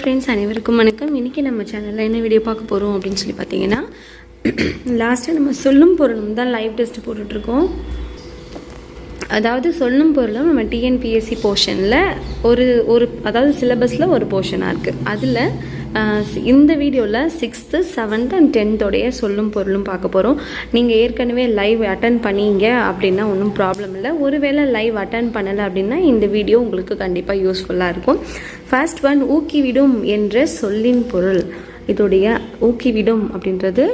Friends அனைவருக்கும் வணக்கம். இன்றைக்கி நம்ம சேனலில் என்ன வீடியோ பார்க்க போகிறோம் அப்படின்னு சொல்லி பார்த்தீங்கன்னா லாஸ்ட்டாக நம்ம சொல்லும் பொருளும் தான் லைவ் டெஸ்ட் போட்டுட்ருக்கோம். அதாவது சொல்லும் பொருளும் நம்ம டிஎன்பிஎஸ்சி போர்ஷனில் ஒரு ஒரு அதாவது சிலபஸில் ஒரு போர்ஷனாக இருக்குது அதில் இந்த வீடியோவில் சிக்ஸ்த்து செவன்த் அண்ட் டென்த்தோடைய சொல்லும் பொருளும் பார்க்க போகிறோம் நீங்கள் ஏற்கனவே லைவ் அட்டன் பண்ணீங்க அப்படின்னா ஒன்றும் ப்ராப்ளம் இல்லை. ஒருவேளை லைவ் அட்டன் பண்ணலை அப்படின்னா இந்த வீடியோ உங்களுக்கு கண்டிப்பாக யூஸ்ஃபுல்லாக இருக்கும். ஃபர்ஸ்ட் ஒன் ஊக்கிவிடும் என்ற சொல்லின் பொருள். இதோடைய ஊக்கிவிடும் அப்படின்றது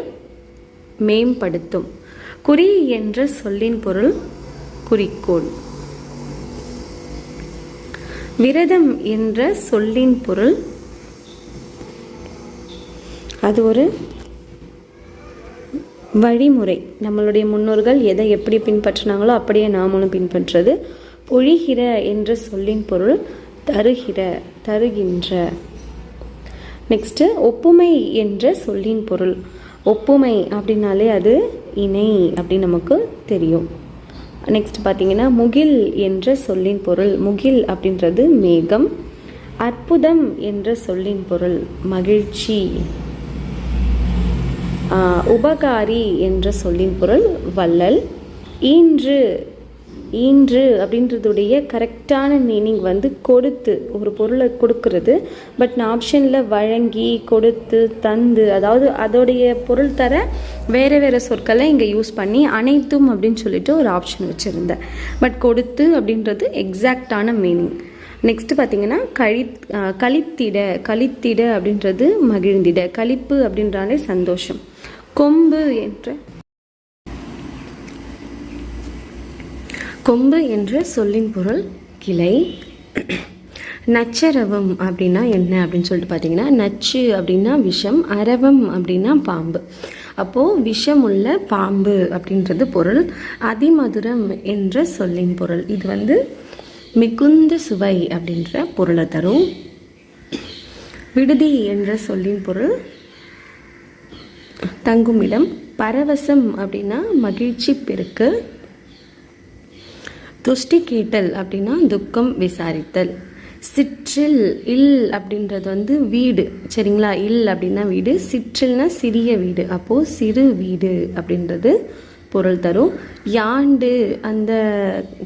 மேம்படுத்தும். குறி என்ற சொல்லின் பொருள் குறிக்கோள். விரதம் என்ற சொல்லின் பொருள் அது ஒரு வழிமுறை. நம்மளுடைய முன்னோர்கள் எதை எப்படி பின்பற்றினாங்களோ அப்படியே நாமளும் பின்பற்றுறது பொழிகிற என்ற சொல்லின் பொருள் தருகிற தருகின்ற நெக்ஸ்ட்டு ஒப்புமை என்ற சொல்லின் பொருள். ஒப்புமை அப்படின்னாலே அது இணை அப்படின்னு நமக்கு தெரியும். நெக்ஸ்ட் பார்த்தீங்கன்னா முகில் என்ற சொல்லின் பொருள். முகில் அப்படின்றது மேகம். அற்புதம் என்ற சொல்லின் பொருள். மகிழ்ச்சி உபகாரி என்ற சொல்லின் பொருள் வள்ளல். ஈன்று ஈன்று அப்படின்றதுடைய கரெக்டான மீனிங் வந்து கொடுத்து ஒரு பொருளை கொடுக்கறது. பட் நான் ஆப்ஷனில் வழங்கி கொடுத்து தந்து அதாவது அதோடைய பொருள் தர வேறு வேறு சொற்களை இங்கே யூஸ் பண்ணி அனைத்தும் அப்படின்னு சொல்லிட்டு ஒரு ஆப்ஷன் வச்சுருந்தேன். பட் கொடுத்து அப்படின்றது எக்ஸாக்டான மீனிங் நெக்ஸ்ட்டு பார்த்தீங்கன்னா கழி கழித்திட கழித்திட அப்படின்றது மகிழ்ந்திட. கழிப்பு அப்படின்றாலே சந்தோஷம். கொம்பு என்ற. கொம்பு என்ற சொல்லின் பொருள் கிளை. நச்சரவம் அப்படின்னா என்ன அப்படின்னு சொல்லிட்டு பார்த்தீங்கன்னா நச்சு அப்படின்னா விஷம் அரவம் அப்படின்னா பாம்பு. அப்போது விஷம் உள்ள பாம்பு அப்படின்றது பொருள். அதிமதுரம் என்ற சொல்லின் பொருள். இது வந்து மிகுந்த சுவை அப்படின்ற பொருளை தரும். விடுதி என்ற சொல்லின் பொருள் தங்குமிடம் பரவசம் அப்படின்னா மகிழ்ச்சி பெருக்கு. துஷ்டி கேட்டல் அப்படின்னா துக்கம் விசாரித்தல். சிற்றில் இல் அப்படின்றது வந்து வீடு. சரிங்களா? இல் அப்படின்னா வீடு. சிற்றில்னா சிறிய வீடு. அப்போது சிறு வீடு அப்படின்றது பொருள் தரும். யாண்டு அந்த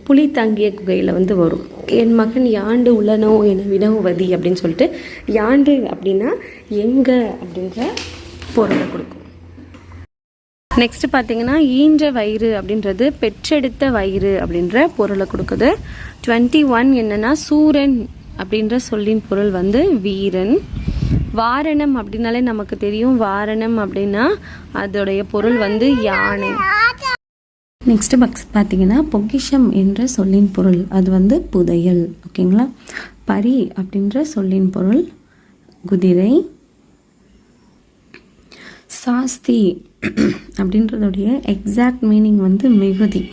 புலி தங்கிய குகையில் வந்து வரும். என் மகன் யாண்டு உள்ளனோ என வினவுவதி அப்படின்னு சொல்லிட்டு யாண்டு அப்படின்னா எங்கே அப்படின்ற பொருளை கொடுக்கும். நெக்ஸ்ட் பார்த்தீங்கன்னா ஈன்ற வயிறு அப்படின்றது பெற்றெடுத்த வயிறு அப்படின்ற பொருளை கொடுக்குது. டுவெண்ட்டி ஒன் என்னன்னா சூரன் அப்படின்ற சொல்லின் பொருள் வந்து வீரன். வாரணம் அப்படின்னாலே நமக்கு தெரியும். வாரணம் அப்படின்னா அதோடைய பொருள் வந்து யானை. நெக்ஸ்ட் பக்ஸ் பார்த்தீங்கன்னா பொக்கிஷம் என்ற சொல்லின் பொருள். அது வந்து புதையல். ஓகேங்களா பரி அப்படின்ற சொல்லின் பொருள். குதிரை. சாஸ்தி அப்படின்றதுடைய எக்ஸாக்ட் மீனிங் வந்து மிகுதி.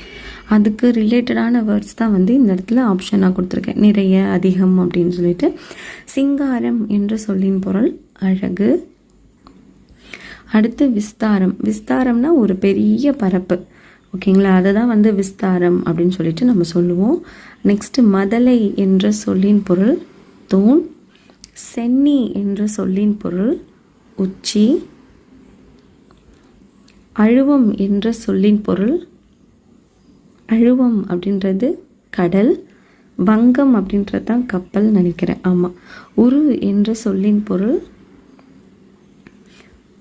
அதுக்கு ரிலேட்டடான வேர்ட்ஸ் தான் வந்து இந்த இடத்துல ஆப்ஷனாக கொடுத்துருக்கேன். நிறைய அதிகம் அப்படின்னு சொல்லிட்டு. சிங்காரம் என்ற சொல்லின் பொருள் அழகு. அடுத்து விஸ்தாரம். விஸ்தாரம்னா ஒரு பெரிய பரப்பு. ஓகேங்களா? அதை தான் வந்து விஸ்தாரம் அப்படின்னு சொல்லிட்டு நம்ம சொல்லுவோம். நெக்ஸ்ட்டு மதலை என்ற சொல்லின் பொருள் தூண். சென்னி என்ற சொல்லின் பொருள் உச்சி. அழுவம் என்ற சொல்லின் பொருள். அழுவம் அப்படின்றது கடல். வங்கம் அப்படின்றது தான் கப்பல் நினைக்கிறேன். ஆமாம் உரு என்ற சொல்லின் பொருள்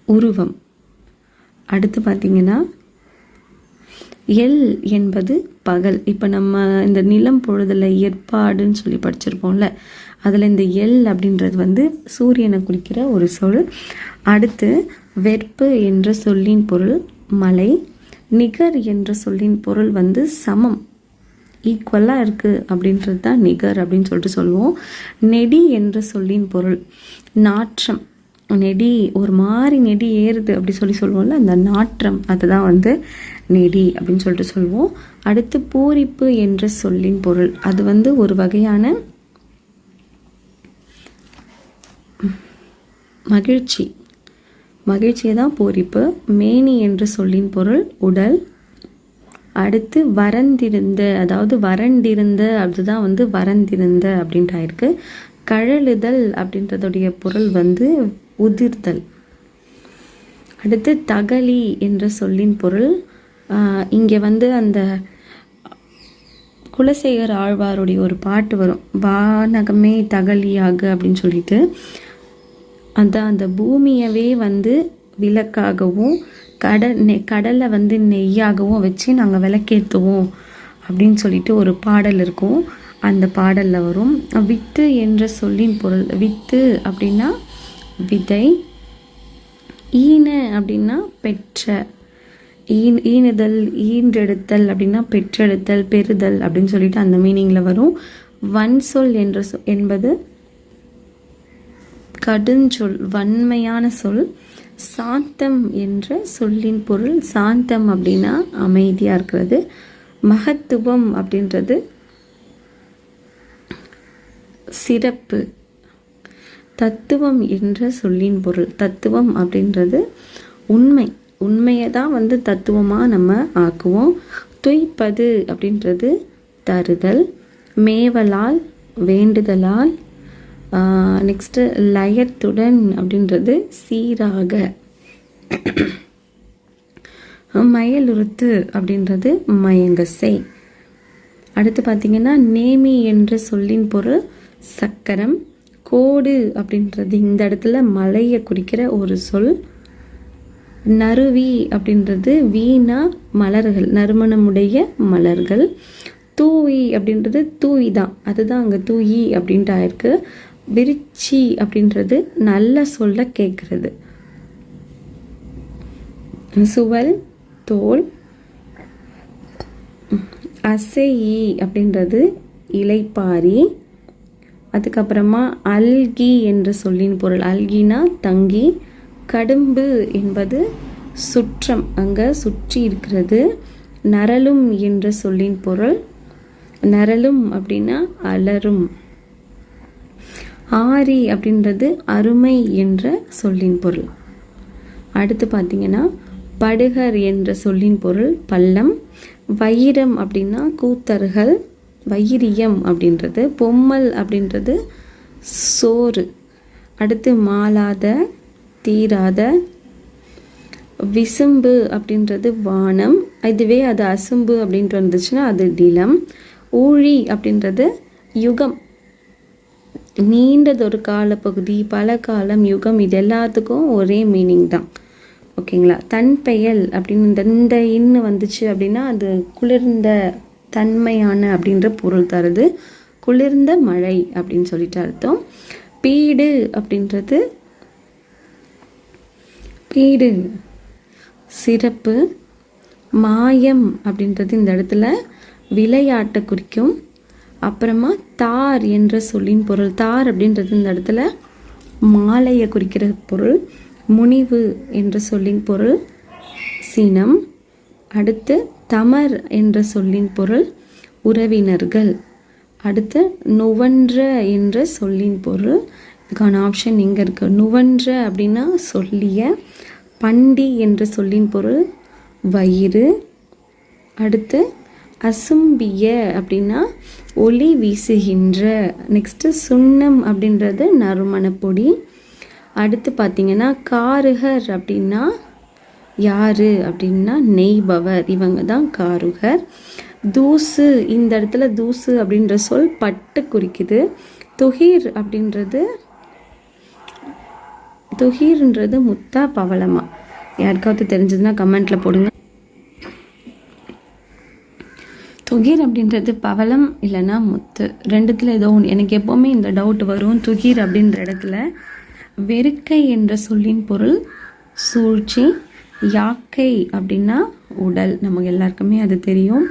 உருவம். அடுத்து பார்த்திங்கன்னா எல் என்பது பகல். இப்போ நம்ம இந்த நிலம் பொழுதில் ஏற்பாடுன்னு சொல்லி படிச்சிருப்போம்ல அதில் இந்த எல் அப்படின்றது வந்து சூரியனை குறிக்கிற ஒரு சொல். அடுத்து வெற்பு என்ற சொல்லின் பொருள் மலை நிகர் என்ற சொல்லின் பொருள் வந்து சமம். ஈக்குவலாக இருக்குது அப்படின்றது தான் நிகர் அப்படின்னு சொல்லிட்டு சொல்லுவோம். நெடி என்ற சொல்லின் பொருள் நாற்றம். நெடி ஒரு மாதிரி நெடி ஏறுது அப்படி சொல்லி சொல்லுவோம்ல அந்த நாற்றம் அதுதான் வந்து நெடி அப்படின்னு சொல்லிட்டு சொல்லுவோம். அடுத்து பூரிப்பு என்ற சொல்லின் பொருள் அது வந்து ஒரு வகையான மகிழ்ச்சி. மகிழ்ச்சியை தான் பூரிப்பு. மேனி என்ற சொல்லின் பொருள் உடல். அடுத்து வறந்திருந்த அதாவது வறண்டிருந்த அதுதான் வந்து வறந்திருந்த அப்படின்ட்டு ஆயிருக்கு கழலுதல் அப்படின்றதுடைய பொருள் வந்து உதிர்தல். அடுத்து தகலி என்ற சொல்லின் பொருள் இங்கே வந்து அந்த குலசேகர் ஆழ்வாருடைய ஒரு பாட்டு வரும். வானகமே தகலியாக அப்படின்னு சொல்லிட்டு. அதான் அந்த பூமியவே வந்து விளக்காகவும் கடல் நெ கடலை வந்து நெய்யாகவும் வச்சு நாங்கள் விளக்கேற்றுவோம் அப்படின்னு சொல்லிட்டு ஒரு பாடல் இருக்கும். அந்த பாடலில் வரும். வித்து என்ற சொல்லின் பொருள் வித்து அப்படின்னா விதை ஈன அப்படின்னா பெற்ற ஈன் ஈனுதல் ஈன்றெடுத்தல் அப்படின்னா பெற்றெடுத்தல் பெறுதல் அப்படின்னு சொல்லிட்டு அந்த மீனிங்கில் வரும். வன் சொல் என்ற சொ என்பது கடுஞ்சொல் வன்மையான சொல் சாந்தம் என்ற சொல்லின் பொருள். சாந்தம் அப்படின்னா அமைதியாக இருக்கிறது. மகத்துவம் அப்படின்றது சிறப்பு. தத்துவம் என்ற சொல்லின் பொருள். தத்துவம் அப்படின்றது உண்மை. உண்மையை தான் வந்து தத்துவமாக நம்ம ஆக்குவோம். துய்ப்பது அப்படின்றது தருதல். மேவலால் வேண்டுதலால் நெக்ஸ்ட்டு லயத்துடன் அப்படின்றது சீராக. மயலுறுத்து அப்படின்றது மயங்கசை. அடுத்து பார்த்திங்கன்னா நேமி என்ற சொல்லின் பொருள் சக்கரம் கோடு அப்படின்றது. இந்த இடத்துல மலையை குறிக்கிற ஒரு சொல். நறுவி அப்படின்றது வீணா மலர்கள் நறுமணமுடைய மலர்கள். தூவி அப்படின்றது தூவி தான். அதுதான் அங்கே தூயி அப்படின்ட்டு ஆயிருக்கு. விரிச்சி அப்படின்றது நல்ல சொல்ல கேட்குறது சுவல் தோல் அசையி அப்படின்றது இலைப்பாரி அதுக்கப்புறமா அல்கி என்ற சொல்லின் பொருள். அல்கினா தங்கி கடும்பு என்பது சுற்றம் அங்கே சுற்றி இருக்கிறது. நரலும் என்ற சொல்லின் பொருள். நரலும் அப்படின்னா அலரும். ஆரி அப்படின்றது அருமை என்ற சொல்லின் பொருள். அடுத்து பார்த்தீங்கன்னா படுகர் என்ற சொல்லின் பொருள் பள்ளம். வைரம் அப்படின்னா கூத்தர்கள் வைரியம் அப்படின்றது பொம்மல் அப்படின்றது சோறு. அடுத்து மாலாத தீராத விசும்பு அப்படின்றது வானம். இதுவே அது அசும்பு அப்படின்ட்டு வந்துச்சுன்னா அது நிலம். ஊழி அப்படின்றது யுகம். நீண்டதொரு காலப்பகுதி பல காலம் யுகம் இது எல்லாத்துக்கும் ஒரே மீனிங் தான். ஓகேங்களா தன் பெயல் அப்படின்னு இந்த இந்த இன்னு வந்துச்சு அப்படின்னா அது குளிர்ந்த தன்மையான அப்படின்ற பொருள் தருது குளிர்ந்த மழை அப்படின்னு சொல்லிட்டு அர்த்தம். பீடு அப்படின்றது பீடு சிறப்பு மாயம் அப்படின்றது இந்த இடத்துல விளையாட்டை குறிக்கும். அப்புறமா தார் என்ற சொல்லின் பொருள். தார் அப்படின்றது இந்த இடத்துல மாலையை குறிக்கிற பொருள் முனிவு என்ற சொல்லின் பொருள் சினம். அடுத்து தமர் என்ற சொல்லின் பொருள் உறவினர்கள். அடுத்து நுவன்ற என்ற சொல்லின் பொருள். இதுக்கான ஆப்ஷன் இங்கே இருக்குது நுவன்ற அப்படின்னா சொல்லிய பண்டி என்ற சொல்லின் பொருள் வயிறு. அடுத்து அசும்பிய அப்படின்னா ஒளி வீசுகின்ற. நெக்ஸ்ட்டு சுண்ணம் அப்படின்றது நறுமணப்பொடி. அடுத்து பார்த்திங்கன்னா காருகர் அப்படின்னா யார்? அப்படின்னா நெய்பவர். இவங்க தான் காருகர். தூசு இந்த இடத்துல தூசு அப்படின்ற சொல் பட்டு குறிக்குது. துகீர் அப்படின்றது துகீர்ன்றது முத்தா பவளமா? யாருக்காவது தெரிஞ்சதுன்னா கமெண்ட்டில் போடுங்க. துகீர் அப்படின்றது பவளம் இல்லைன்னா முத்து. ரெண்டுத்தில் ஏதோ ஒன்று எனக்கு எப்போவுமே இந்த டவுட் வரும். துகீர் அப்படின்ற இடத்துல வெறுக்கை என்ற சொல்லின் பொருள் சூழ்ச்சி யாக்கை அப்படின்னா உடல். நமக்கு எல்லாருக்குமே அது தெரியும்.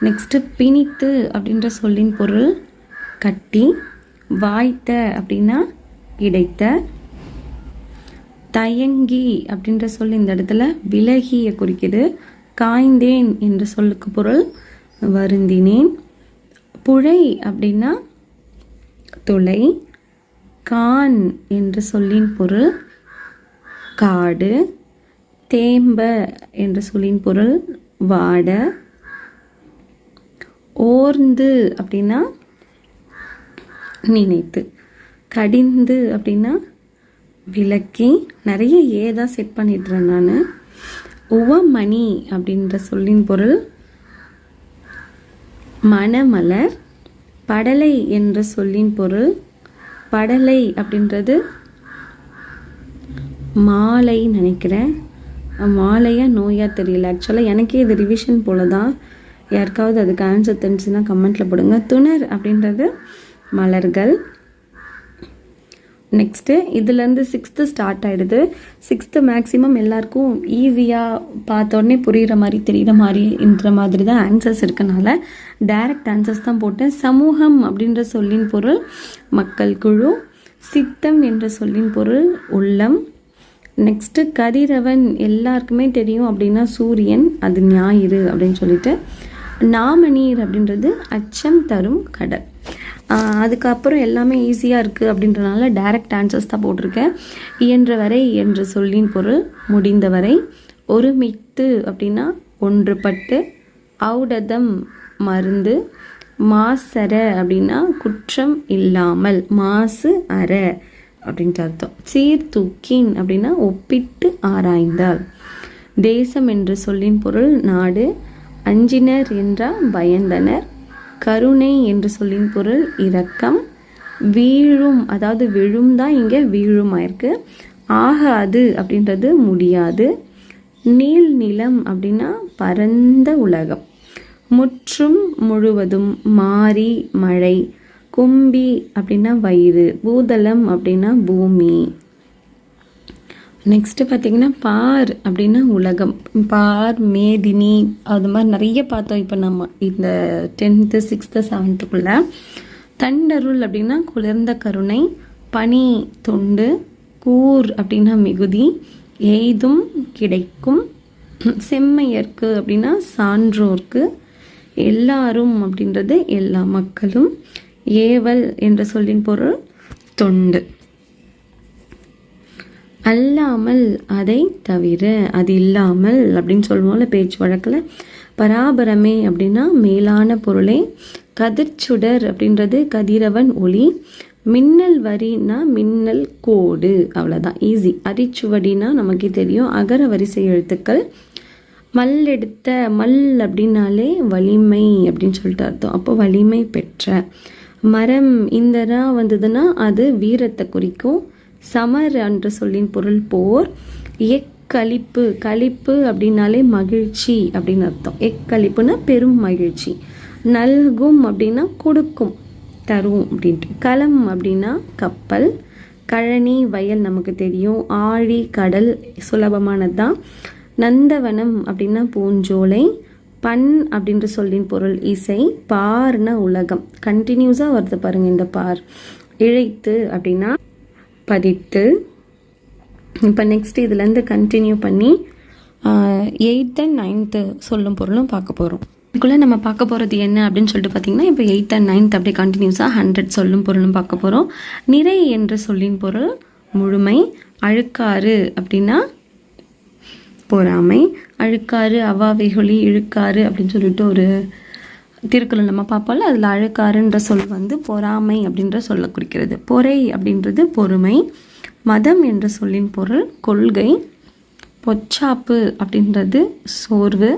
நெக்ஸ்ட்டு பிணித்து அப்படின்ற சொல்லின் பொருள் கட்டி வாய்த்த அப்படின்னா இடைத்த தயங்கி அப்படின்ற சொல் இந்த இடத்துல விலகிய குறிக்குது காய்ந்தேன் என்ற சொல்லுக்கு பொருள் வருந்தினேன். புழை அப்படின்னா துளை கான் என்ற சொல்லின் பொருள் காடு தேம்ப என்ற சொல்லின் பொருள் வாட ஓர்ந்து அப்படின்னா நினைத்து கடிந்து அப்படின்னா விளக்கி நிறைய ஏதா செட் பண்ணிடுறேன் நான். உவமணி அப்படின்ற சொல்லின் பொருள் மணமலர் படலை என்ற சொல்லின் பொருள் படலை அப்படின்றது மாலை நினைக்கிறேன். மாலையாக நோயாக தெரியல. ஆக்சுவலாக எனக்கே இது ரிவிஷன் போல தான் யாருக்காவது அதுக்கு ஆன்சர் தெரிஞ்சுன்னா கமெண்ட்டில் போடுங்க. துணர் அப்படின்றது மலர்கள். நெக்ஸ்ட்டு இதுலேருந்து சிக்ஸ்த்து ஸ்டார்ட் ஆகிடுது சிக்ஸ்த்து மேக்ஸிமம் எல்லாருக்கும் ஈஸியாக பார்த்த உடனே புரிகிற மாதிரி தெரிகிற மாதிரின்ற மாதிரி தான் ஆன்சர்ஸ் இருக்கனால டைரக்ட் ஆன்சர்ஸ் தான் போட்டேன். சமூகம் அப்படின்ற சொல்லின் பொருள் மக்கள் குழு சித்தம் என்ற சொல்லின் பொருள் உள்ளம். நெக்ஸ்ட்டு கதிரவன் எல்லாருக்குமே தெரியும் அப்படின்னா சூரியன் அது ஞாயிறு அப்படின்னு சொல்லிட்டு. நாமநீர் அப்படின்றது அச்சம் தரும் கடல். அதுக்கப்புறம் எல்லாமே ஈஸியாக இருக்குது அப்படின்றனால டைரக்ட் ஆன்சர்ஸ் தான் போட்டிருக்கேன். இயன்ற வரை என்ற சொல்லின் பொருள் முடிந்தவரை ஒருமித்து அப்படின்னா ஒன்றுபட்டு அவுடதம் மருந்து மாசர அப்படின்னா குற்றம் இல்லாமல் மாசு அற அப்படின்ட்டு அர்த்தம். சீர்தூக்கின் அப்படின்னா ஒப்பிட்டு ஆராய்ந்தால். தேசம் என்ற சொல்லின் பொருள் நாடு அஞ்சினர் என்றால் பயந்தனர் கருணை என்று சொல்லின் பொருள் இரக்கம். வீழும் அதாவது விழும் தான் இங்கே வீழும் ஆயிருக்கு ஆகாது அப்படின்றது முடியாது. நீள் நிலம் அப்படின்னா பரந்த உலகம். முற்றும் முழுவதும் மாறி மழை கும்பி அப்படின்னா வயிறு பூதலம் அப்படின்னா பூமி. நெக்ஸ்ட்டு பார்த்தீங்கன்னா பார் அப்படின்னா உலகம். பார் மேதினி அது மாதிரி நிறைய பார்த்தோம் இப்போ நம்ம இந்த டென்த்து சிக்ஸ்த்து செவன்த்துக்குள்ளே தண்டருள் அப்படின்னா குளிர்ந்த கருணை பனி தொண்டு கூர் அப்படின்னா மிகுதி எய்தும் கிடைக்கும் செம்மையர்க்கு அப்படின்னா சான்றோர்க்கு எல்லாரும் அப்படின்றது எல்லா மக்களும் ஏவல் என்ற சொல்லின் பொருள் தொண்டு. அல்லாமல் அதை தவிர அது இல்லாமல் அப்படின்னு சொல்லுவோம்ல பேச்சு வழக்கில் பராபரமே அப்படின்னா மேலான பொருளே. கதிர்ச்சுடர் அப்படின்றது கதிரவன் ஒளி. மின்னல் வரினா மின்னல் கோடு அவ்வளோதான் ஈஸி அரிச்சுவடினா நமக்கே தெரியும். அகர வரிசை எழுத்துக்கள். மல் எடுத்த மல் அப்படின்னாலே வலிமை அப்படின்னு சொல்லிட்டு அர்த்தம். அப்போ வலிமை பெற்ற. மரம் இந்த ரா வந்ததுன்னா அது வீரத்தை குறிக்கும். சமர் என்ற சொல்லின் பொருள் போர். எக்கழிப்பு களிப்பு அப்படின்னாலே மகிழ்ச்சி அப்படின்னு அர்த்தம். எக்கழிப்புனா பெரும் மகிழ்ச்சி. நல்கும் அப்படின்னா கொடுக்கும் தரும் அப்படின்ட்டு. களம் அப்படின்னா கப்பல். கழனி வயல் நமக்கு தெரியும். ஆழி கடல் சுலபமானது தான் நந்தவனம் அப்படின்னா பூஞ்சோலை. பண் அப்படின்ற சொல்லின் பொருள் இசை. பார்னா உலகம். கண்டினியூஸாக வருது பாருங்கள் இந்த பார். இழைத்து அப்படின்னா பதித்து இப்போ நெக்ஸ்ட் இதுலேருந்து கண்டினியூ பண்ணி எயித் அண்ட் நைன்த்து சொல்லும் பொருளும் பார்க்க போகிறோம் இதுக்குள்ளே நம்ம பார்க்க போகிறது என்ன அப்படின்னு சொல்லிட்டு பார்த்தீங்கன்னா இப்போ எயித் அண்ட் நைன்த் அப்படியே கண்டினியூஸாக ஹண்ட்ரட் சொல்லும் பொருளும் பார்க்க போகிறோம் நிறை என்ற சொல்லின் பொருள் முழுமை அழுக்காறு அப்படின்னா பொறாமை அழுக்காறு அவாவைகொலி இழுக்காறு அப்படின்னு சொல்லிட்டு ஒரு திருக்குறள் நம்ம பார்ப்போம்ல அதில் அழுக்காறுன்ற சொல் வந்து பொறாமை அப்படின்ற சொல்ல குறிக்கிறது. பொறை அப்படின்றது பொறுமை மதம் என்ற சொல்லின் பொருள் கொள்கை பொச்சாப்பு அப்படின்றது சோர்வு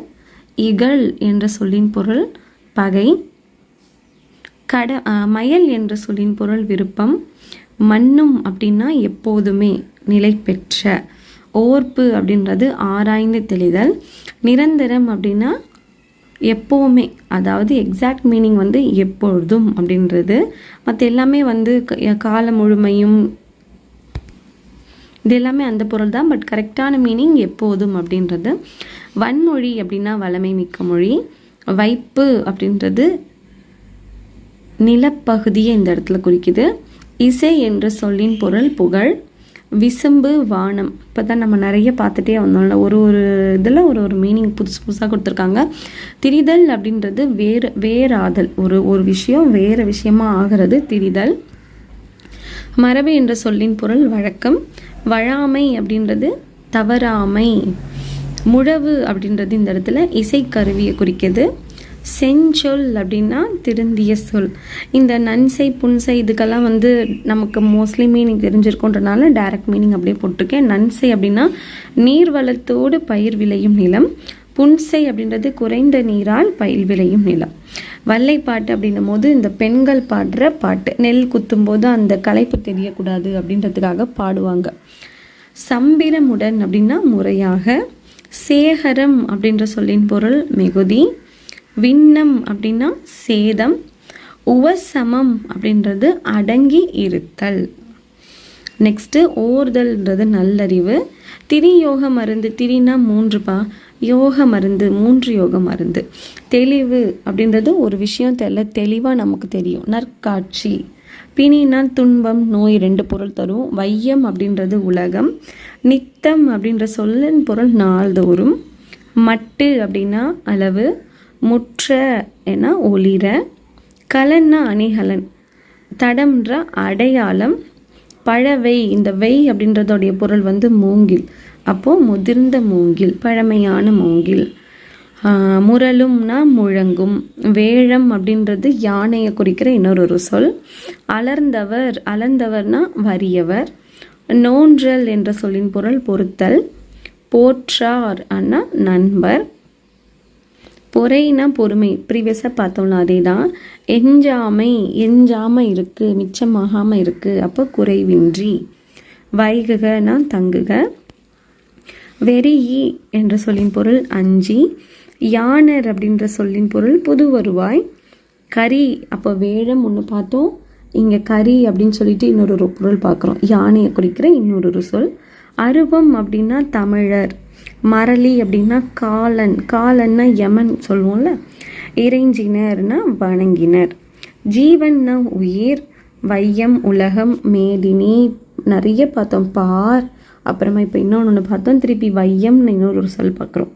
இகழ் என்ற சொல்லின் பொருள் பகை கட மயல் என்ற சொல்லின் பொருள் விருப்பம் மன்னும் அப்படின்னா எப்போதுமே நிலை பெற்ற ஓர்ப்பு அப்படின்றது ஆராய்ந்து தெளிதல் நிரந்தரம் அப்படின்னா எப்போவுமே அதாவது எக்ஸாக்ட் மீனிங் வந்து எப்பொழுதும் அப்படின்றது. மற்ற எல்லாமே வந்து க- கால முழுமையும் இது எல்லாமே அந்த பொருள் தான். பட் கரெக்டான மீனிங் எப்போதும் அப்படின்றது. வன்மொழி அப்படின்னா வளமை மிக்க மொழி. வைப்பு அப்படின்றது நிலப்பகுதியை இந்த இடத்துல குறிக்குது. இசை என்ற சொல்லின் பொருள் புகழ். விசும்பு வானம். இப்போ தான் நம்ம நிறைய பார்த்துட்டே வந்தோம்ல. ஒரு ஒரு இதில் ஒரு ஒரு மீனிங் புதுசு புதுசாக கொடுத்துருக்காங்க. திரிதல் அப்படின்றது வேறு வேறாதல். ஒரு ஒரு விஷயம் வேறு விஷயமா ஆகிறது திரிதல். மரபு என்ற சொல்லின் பொருள் வழக்கம். வழாமை அப்படின்றது தவறாமை. முழவு அப்படின்றது இந்த இடத்துல இசைக்கருவியை குறிக்கிறது. செஞ்சொல் அப்படின்னா திருந்திய சொல். இந்த நன்சை புன்சை இதுக்கெல்லாம் வந்து நமக்கு மோஸ்ட்லி மீனிங் தெரிஞ்சிருக்கோன்றனால டைரக்ட் மீனிங் அப்படியே போட்டிருக்கேன். நன்சை அப்படின்னா நீர் வளத்தோடு பயிர் விளையும் நிலம். புன்சை அப்படின்றது குறைந்த நீரால் பயிர் விளையும் நிலம். வல்லைப்பாட்டு அப்படின்னும் போது இந்த பெண்கள் பாடுற பாட்டு. நெல் குத்தும்போது அந்த களைப்பு தெரியக்கூடாது அப்படின்றதுக்காக பாடுவாங்க. சம்பிரமுடன் அப்படின்னா முறையாக. சேகரம் அப்படின்ற சொல்லின் பொருள் மிகுதி. விண்ணம் அப்படின்னா சேதம் உவசமம் அப்படின்றது அடங்கி இருத்தல். நெக்ஸ்ட்டு ஓர்தல்ன்றது நல்லறிவு. திரி யோக மருந்து திரினா மூன்றுப்பா யோக மருந்து மூன்று யோக மருந்து. தெளிவு அப்படின்றது ஒரு விஷயம் தெரியல தெளிவாக நமக்கு தெரியும். நற்காட்சி. பிணினா துன்பம் நோய் ரெண்டு பொருள் தரும். வையம் அப்படின்றது உலகம். நித்தம் அப்படின்ற சொல்லின் பொருள் நாள்தோறும். மட்டு அப்படின்னா அளவு. முற்ற என ஒளிர கலன்னா அணிகலன் தடம்ன்ற அடையாளம் பழவை இந்த வெய் அப்படின்றதோடைய பொருள் வந்து மூங்கில். அப்போது முதிர்ந்த மூங்கில் பழமையான மூங்கில். முரலும்னா முழங்கும் வேழம் அப்படின்றது யானையை குறிக்கிற இன்னொரு ஒரு சொல். அலர்ந்தவர் அலர்ந்தவர்னா வறியவர். நோன்றல் என்ற சொல்லின் பொருள் பொருத்தல். போற்றார் அண்ணா நண்பர். பொறைனா பொறுமை. ப்ரீவியஸாக பார்த்தோம்ல அதே தான் எஞ்சாமை எஞ்சாமல் இருக்குது மிச்சமாகாமல் இருக்குது அப்போ குறைவின்றி. வைகுகனா தங்குக. வெறி என்ற சொல்லின் பொருள் அஞ்சி. யானர் அப்படின்ற சொல்லின் பொருள் புது வருவாய். கரி அப்போ வேழம் ஒன்று பார்த்தோம். இங்கே கரி அப்படின்னு சொல்லிட்டு இன்னொரு பொருள் பார்க்குறோம். யானையை குறிக்கிற இன்னொரு சொல். அருவம் அப்படின்னா தமிழர். மரளி அப்படின்னா காலன் காலன்னா யமன் சொல்லுவோம்ல. இறைஞ்சினர்னா வணங்கினர். ஜீவன்னா உயிர் வையம் உலகம் மேதினி நிறைய பார்த்தோம். பார் அப்புறமா இப்போ இன்னொன்று ஒன்று பார்த்தோம். திருப்பி வையம்னு இன்னொரு ஒரு சொல் பார்க்குறோம்.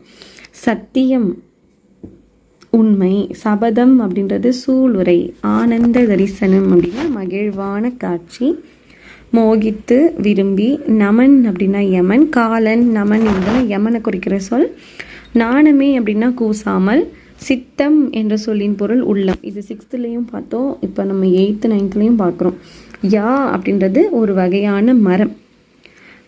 சத்தியம் உண்மை சபதம் அப்படின்றது சூளுரை ஆனந்த தரிசனம் அப்படின்னா மகிழ்வான காட்சி. மோகித்து விரும்பி நமன் அப்படின்னா யமன் காலன் நமன் என்பது யமனை குறிக்கிற சொல். நாணமே அப்படின்னா கூசாமல் சித்தம் என்ற சொல்லின் பொருள் உள்ளம். இது சிக்ஸ்த்துலேயும் பார்த்தோம். இப்போ நம்ம எயித்து நைன்த்துலேயும் பார்க்குறோம். யா அப்படின்றது ஒரு வகையான மரம்.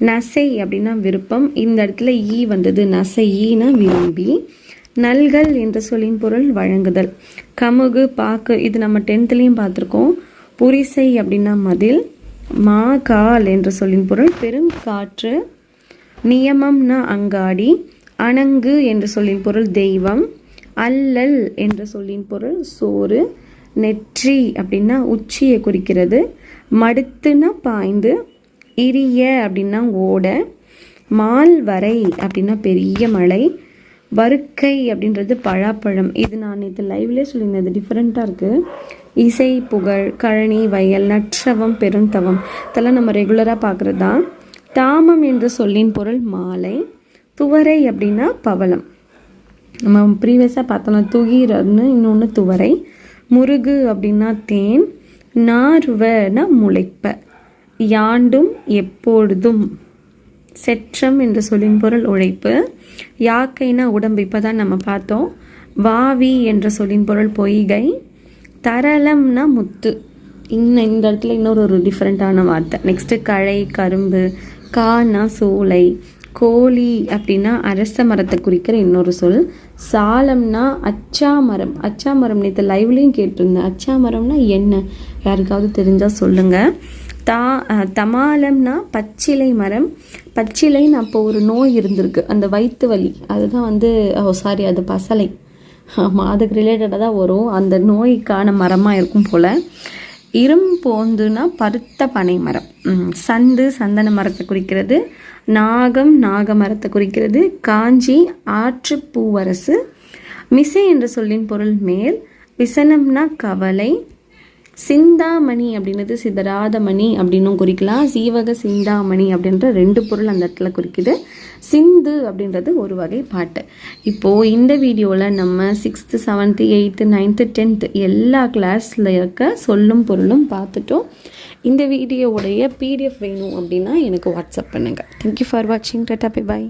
நசை அப்படின்னா விருப்பம். இந்த இடத்துல ஈ வந்தது. நசை ஈனா விரும்பி நல்கள் என்ற சொல்லின் பொருள் வழங்குதல். கமுகு பாக்கு இது நம்ம டென்த்துலேயும் பார்த்துருக்கோம். புரிசை அப்படின்னா மதில். மா கால் என்ற சொல்லின் பொருள் பெருங்காற்று நியமம்னா அங்காடி அணங்கு என்ற சொல்லின் பொருள் தெய்வம் அல்லல் என்ற சொல்லின் பொருள் சோறு நெற்றி அப்படின்னா உச்சியை குறிக்கிறது மடுத்துனா பாய்ந்து இரிய அப்படின்னா ஓட மால் வரை அப்படின்னா பெரிய மலை வறுக்கை அப்படின்றது பழாப்பழம். இது நான் நேற்று லைவ்லேயே சொல்லியிருந்தேன் இது டிஃப்ரெண்ட்டாக இருக்குது இசை புகழ் கழனி வயல் நற்றவம் பெருந்தவம். இதெல்லாம் நம்ம ரெகுலராக பார்க்குறது தான் தாமம் என்ற சொல்லின் பொருள் மாலை துவரை அப்படின்னா பவளம். நம்ம ப்ரீவியஸாக பார்த்தோம்னா துகிரன்னு இன்னொன்று துவரை. முருகு அப்படின்னா தேன் நார்வனா முளைப்ப. யாண்டும் எப்பொழுதும். செற்றம் என்ற சொல்லின் பொருள் உழைப்பு. யாக்கைனா உடம்பு இப்போ தான் நம்ம பார்த்தோம். வாவி என்ற சொல்லின் பொருள் பொய்கை. தரளம்னா முத்து. இன்னும் இந்த இடத்துல இன்னொரு ஒரு டிஃப்ரெண்ட்டான வார்த்தை. நெக்ஸ்ட்டு களை கரும்பு கானா சோலை கோழி அப்படின்னா அரச மரத்தை குறிக்கிற இன்னொரு சொல். சாலம்னா அச்சா மரம் அச்சா மரம் நேற்று லைவ்லேயும் கேட்டிருந்தேன். அச்சா மரம்னா என்ன? யாருக்காவது தெரிஞ்சால் சொல்லுங்கள் தா தமாலம்னா பச்சிலை மரம். பச்சிலைன்னு அப்போ ஒரு நோய் இருந்திருக்கு. அந்த வயிற்று வலி. அதுதான் வந்து ஓ சாரி அது பசலை. ஆமாம் அதுக்கு ரிலேட்டடாக தான் வரும். அந்த நோய்க்கான மரமாக இருக்கும் போல். இரும்போந்துனா பருத்த பனை மரம். சந்து சந்தன மரத்தை குறிக்கிறது. நாகம் நாக மரத்தை குறிக்கிறது. காஞ்சி ஆற்று பூவரசு. மிசை என்ற சொல்லின் பொருள் மேல். விசனம்னா கவலை. சிந்தாமணி அப்படின்றது சிதறாத மணி அப்படின்னும் குறிக்கலாம். சீவக சிந்தாமணி அப்படின்ற ரெண்டு பொருள் அந்த இடத்துல குறிக்குது. சிந்து அப்படின்றது ஒரு வகை பாட்டு. இப்போது இந்த வீடியோவில் நம்ம sixth seventh eighth ninth tenth எல்லா கிளாஸில் இருக்க சொல்லும் பொருளும் பார்த்துட்டோம். இந்த வீடியோவுடைய பிடிஎஃப் வேணும் அப்படின்னா எனக்கு வாட்ஸ்அப் பண்ணுங்கள் தேங்க்யூ ஃபார் வாட்சிங் டட்டா பை பாய்